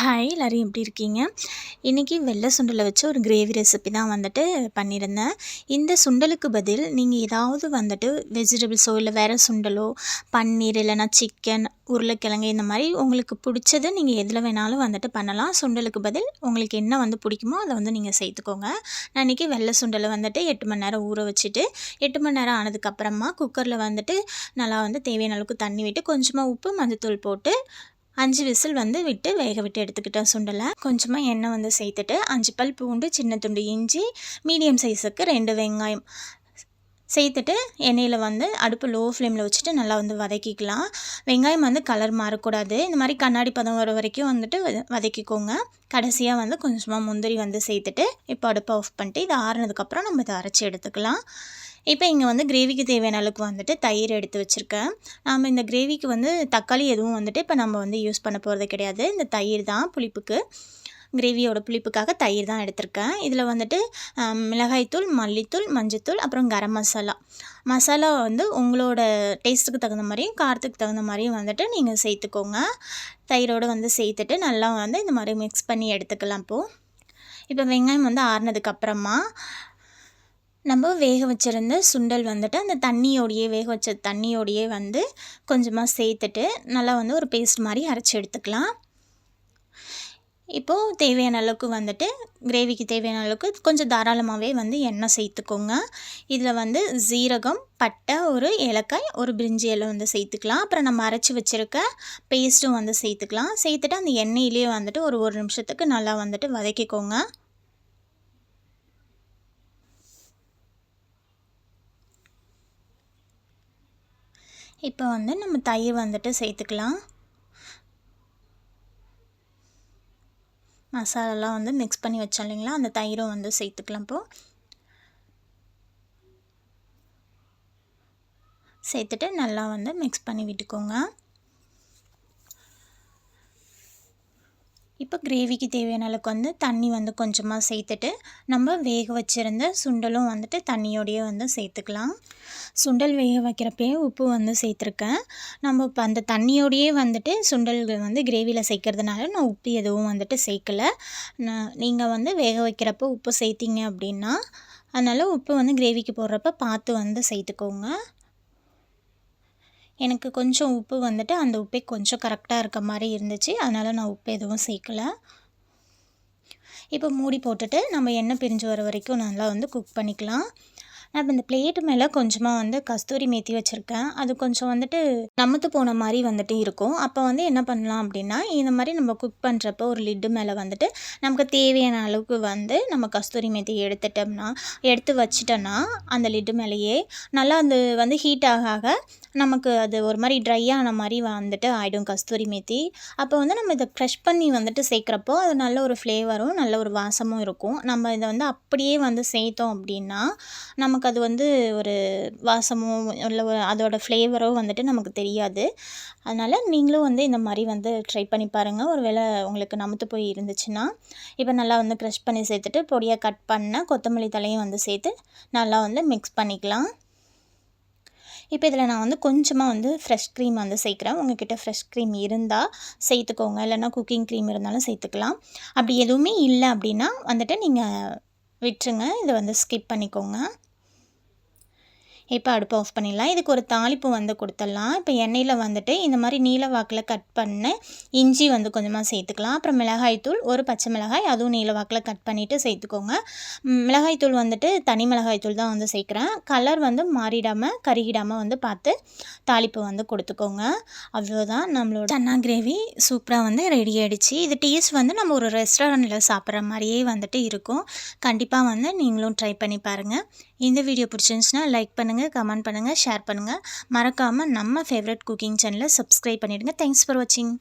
Hi எல்லோரும் எப்படி இருக்கீங்க? இன்றைக்கி வெள்ளை சுண்டலை வச்சு ஒரு கிரேவி ரெசிபி தான் வந்துட்டு பண்ணியிருந்தேன். இந்த சுண்டலுக்கு பதில் நீங்கள் ஏதாவது வந்துட்டு வெஜிடபிள்ஸோ இல்லை வேறு சுண்டலோ பன்னீர் இல்லைனா சிக்கன் உருளைக்கிழங்கு இந்த மாதிரி உங்களுக்கு பிடிச்சது நீங்கள் எதில் வேணாலும் வந்துட்டு பண்ணலாம். சுண்டலுக்கு பதில் உங்களுக்கு என்ன வந்து பிடிக்குமோ அதை வந்து நீங்கள் சேர்த்துக்கோங்க. நான் இன்றைக்கி வெள்ளை சுண்டலை வந்துட்டு எட்டு மணி நேரம் ஊற வச்சுட்டு எட்டு மணி நேரம் ஆனதுக்கப்புறமா குக்கரில் வந்துட்டு நல்லா வந்து தேவையான அளவுக்கு தண்ணி விட்டு கொஞ்சமாக உப்பு மஞ்சத்தூள் போட்டு அஞ்சு விசில் வந்து விட்டு வேக விட்டு எடுத்துக்கிட்டேன் சுண்டலை. கொஞ்சமாக எண்ணெய் வந்து சேர்த்துட்டு அஞ்சு பல் பூண்டு சின்ன துண்டு இஞ்சி மீடியம் சைஸுக்கு ரெண்டு வெங்காயம் சேர்த்துட்டு எண்ணெயில் வந்து அடுப்பு லோ ஃப்ளேமில் வச்சுட்டு நல்லா வந்து வதக்கிக்கலாம். வெங்காயம் வந்து கலர் மாறக்கூடாது. இந்த மாதிரி கண்ணாடி பதம் வர வரைக்கும் வந்துட்டு வதக்கிக்கோங்க. கடைசியாக வந்து கொஞ்சமாக முந்திரி வந்து சேர்த்துட்டு இப்போ அடுப்பை ஆஃப் பண்ணிட்டு இது ஆறுனதுக்கப்புறம் நம்ம இதை அரைச்சி எடுத்துக்கலாம். இப்போ இங்கே வந்து கிரேவிக்கு தேவையான அளவுக்கு வந்துட்டு தயிர் எடுத்து வச்சுருக்கேன். நாம் இந்த கிரேவிக்கு வந்து தக்காளி எதுவும் வந்துட்டு இப்போ நம்ம வந்து யூஸ் பண்ண போகிறது கிடையாது. இந்த தயிர் தான் புளிப்புக்கு கிரேவியோட புளிப்புக்காக தயிர் தான் எடுத்திருக்கேன். இதில் வந்துட்டு மிளகாய்த்தூள் மல்லித்தூள் மஞ்சத்தூள் அப்புறம் கரம் மசாலா. மசாலா வந்து உங்களோட டேஸ்ட்டுக்கு தகுந்த மாதிரியும் காரத்துக்கு தகுந்த மாதிரியும் வந்துட்டு நீங்கள் சேர்த்துக்கோங்க. தயிரோடு வந்து சேர்த்துட்டு நல்லா வந்து இந்த மாதிரி மிக்ஸ் பண்ணி எடுத்துக்கலாம் இப்போது இப்போ வெங்காயம் வந்து ஆறுனதுக்கப்புறமா நம்ம வேக வச்சுருந்த சுண்டல் வந்துட்டு அந்த தண்ணியோடையே வேக வச்ச தண்ணியோடையே வந்து கொஞ்சமாக சேர்த்துட்டு நல்லா வந்து ஒரு பேஸ்ட் மாதிரி அரைச்சி எடுத்துக்கலாம். இப்போது தேவையான அளவுக்கு வந்துட்டு கிரேவிக்கு தேவையான அளவுக்கு கொஞ்சம் தாராளமாகவே வந்து எண்ணெய் சேர்த்துக்கோங்க. இதில் வந்து ஜீரகம் பட்டை ஒரு ஏலக்காய் ஒரு பிரிஞ்சி இலை வந்து சேர்த்துக்கலாம். அப்புறம் நம்ம அரைச்சி வச்சுருக்க பேஸ்ட்டும் வந்து சேர்த்துக்கலாம். சேர்த்துட்டு அந்த எண்ணெயிலே வந்துட்டு ஒரு ஒரு நிமிஷத்துக்கு நல்லா வந்துட்டு வதக்கிக்கோங்க. இப்போ வந்து நம்ம தயிர் வந்துட்டு சேர்த்துக்கலாம். மசாலாலாம் வந்து மிக்ஸ் பண்ணி வச்சோம் இல்லைங்களா? அந்த தயிரும் வந்து சேர்த்துக்கலாம் இப்போது சேர்த்துட்டு நல்லா வந்து மிக்ஸ் பண்ணி விட்டுக்கோங்க. இப்போ கிரேவிக்கு தேவையான அளவுக்கு வந்து தண்ணி வந்து கொஞ்சமாக சேர்த்துட்டு நம்ம வேக வச்சுருந்த சுண்டலும் வந்துட்டு தண்ணியோடையே வந்து சேர்த்துக்கலாம். சுண்டல் வேக வைக்கிறப்பே உப்பு வந்து சேர்த்துருக்கேன். நம்ம இப்போ அந்த தண்ணியோடையே வந்துட்டு சுண்டல்கள் வந்து கிரேவியில் சேர்க்கறதுனால நான் உப்பு எதுவும் வந்துட்டு சேர்க்கலை. நான் நீங்கள் வந்து வேக வைக்கிறப்போ உப்பு சேர்த்திங்க அப்படின்னா அதனால் உப்பு வந்து கிரேவிக்கு போடுறப்ப பார்த்து வந்து சேர்த்துக்கோங்க. எனக்கு கொஞ்சம் உப்பு வந்துட்டு அந்த உப்பே கொஞ்சம் கரெக்டாக இருக்க மாதிரி இருந்துச்சு. அதனால் நான் உப்பு எதுவும் சேர்க்கலை. இப்போ மூடி போட்டுட்டு நம்ம எண்ணெய் பிரிஞ்சு வர வரைக்கும் நல்லா வந்து குக் பண்ணிக்கலாம். நான் இந்த பிளேட்டு மேலே கொஞ்சமாக வந்து கஸ்தூரி மேத்தி வச்சுருக்கேன். அது கொஞ்சம் வந்துட்டு நமத்து போன மாதிரி வந்துட்டு இருக்கும். அப்போ வந்து என்ன பண்ணலாம் அப்படின்னா இந்த மாதிரி நம்ம குக் பண்ணுறப்போ ஒரு லிட்டு மேலே வந்துட்டு நமக்கு தேவையான அளவுக்கு வந்து நம்ம கஸ்தூரி மேத்தி எடுத்துட்டோம்னா எடுத்து வச்சிட்டோன்னா அந்த லிட்டு மேலேயே நல்லா அந்த வந்து ஹீட் ஆக ஆக நமக்கு அது ஒரு மாதிரி ட்ரை ஆன மாதிரி வந்துட்டு ஆகிடும் கஸ்தூரி மேத்தி. அப்போ வந்து நம்ம இதை க்ரஷ் பண்ணி வந்துட்டு சேர்க்குறப்போ அது நல்ல ஒரு ஃப்ளேவரும் நல்ல ஒரு வாசமும் இருக்கும். நம்ம இதை வந்து அப்படியே வந்து சேர்த்தோம் அப்படின்னா நமக்கு நமக்கு அது வந்து ஒரு வாசமோ இல்லை ஒரு அதோடய ஃப்ளேவரோ வந்துட்டு நமக்கு தெரியாது. அதனால் நீங்களும் வந்து இந்த மாதிரி வந்து ட்ரை பண்ணி பாருங்கள் ஒரு வேளை உங்களுக்கு நமத்து போய் இருந்துச்சுன்னா இப்போ நல்லா வந்து க்ரஷ் பண்ணி சேர்த்துட்டு பொடியாக கட் பண்ண கொத்தமல்லி தலையும் வந்து சேர்த்து நல்லா வந்து மிக்ஸ் பண்ணிக்கலாம். இப்போ இதில் நான் வந்து கொஞ்சமாக வந்து ஃப்ரெஷ் க்ரீம் வந்து சேர்க்குறேன். உங்ககிட்ட ஃப்ரெஷ் க்ரீம் இருந்தால் சேர்த்துக்கோங்க. இல்லைனா குக்கிங் க்ரீம் இருந்தாலும் சேர்த்துக்கலாம். அப்படி எதுவுமே இல்லை அப்படின்னா வந்துட்டு நீங்கள் விட்டுருங்க. இதை வந்து ஸ்கிப் பண்ணிக்கோங்க. இப்போ அடுப்பு ஆஃப் பண்ணிடலாம். இதுக்கு ஒரு தாளிப்பு வந்து கொடுத்துடலாம். இப்போ எண்ணெயில் வந்துட்டு இந்த மாதிரி நீல வாக்கில் கட் பண்ண இஞ்சி வந்து கொஞ்சமாக சேர்த்துக்கலாம். அப்புறம் மிளகாய் தூள் ஒரு பச்சை மிளகாய் அதுவும் நீல வாக்கில் கட் பண்ணிவிட்டு சேர்த்துக்கோங்க. மிளகாய் தூள் வந்துட்டு தனி மிளகாய் தூள் தான் வந்து சேர்க்குறேன். கலர் வந்து மாறிடாமல் கருகிடாமல் வந்து பார்த்து தாளிப்பு வந்து கொடுத்துக்கோங்க. அவ்வளோதான் நம்மளோட சன்னா கிரேவி சூப்பராக வந்து ரெடி ஆகிடுச்சு இது டேஸ்ட் வந்து நம்ம ஒரு ரெஸ்டாரண்ட்டில் சாப்பிட்ற மாதிரியே வந்துட்டு இருக்கும். கண்டிப்பாக வந்து நீங்களும் ட்ரை பண்ணி பாருங்கள் இந்த வீடியோ பிடிச்சிருந்துச்சுன்னா லைக் பண்ணுங்கள் பண்ணுங்கள் கமெண்ட் பண்ணுங்கள் ஷேர் பண்ணுங்கள் மறக்காமல் நம்ம ஃபேவரட் குக்கிங் சேனலை சப்ஸ்கிரைப் பண்ணிவிடுங்க தேங்க்ஸ் ஃபார் வாட்சிங்